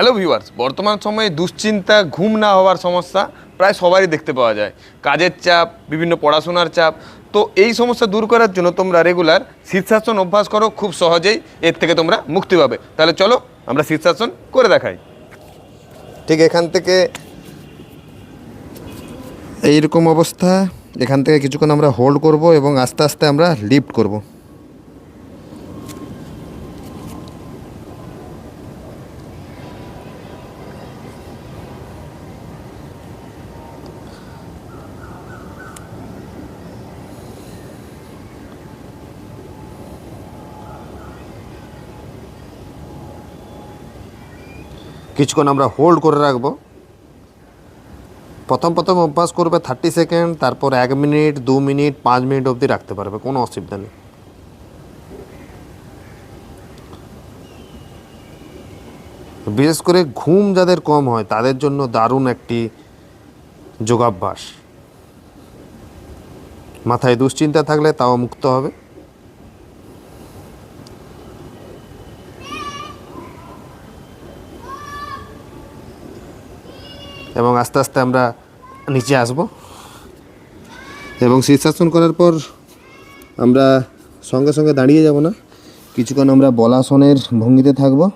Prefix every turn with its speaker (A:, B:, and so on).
A: Hello viewers বর্তমান সময়ে দুশ্চিন্তা, ঘুম না হওয়ার সমস্যা প্রায় সবারই দেখতে পাওয়া যায়। কাজের চাপ, বিভিন্ন পড়াশোনার চাপ। তো এই সমস্যা দূর করার জন্য তোমরা রেগুলার শীর্ষাসন অভ্যাস করো খুব সহজেই, এর থেকে তোমরা মুক্তি পাবে। তাহলে চলো আমরা শীর্ষাসন করে দেখাই। ঠিক এখান থেকে এইরকম অবস্থা। এখান থেকে কিছুক্ষণ আমরা হোল্ড করব এবং আস্তে আস্তে আমরা লিফট করব। কিছুক্ষণ আমরা হোল্ড করে রাখব। প্রথম প্রথম অভ্যাস করবে থার্টি সেকেন্ড তারপর এক মিনিট দু মিনিট পাঁচ মিনিট অবধি রাখতে পারবে, কোনো অসুবিধা নেই। বিশেষ করে ঘুম যাদের কম হয়, তাদের জন্য দারুণ একটি যোগাভ্যাস। মাথায় দুশ্চিন্তা থাকলে তাও মুক্ত হবে। এবং আস্তে আস্তে আমরা নিচে আসব। এবং শীর্ষাসন করার পর আমরা সঙ্গে সঙ্গে দাঁড়িয়ে যাব না। কিছুক্ষণ আমরা বলাসনের ভঙ্গিতে থাকব।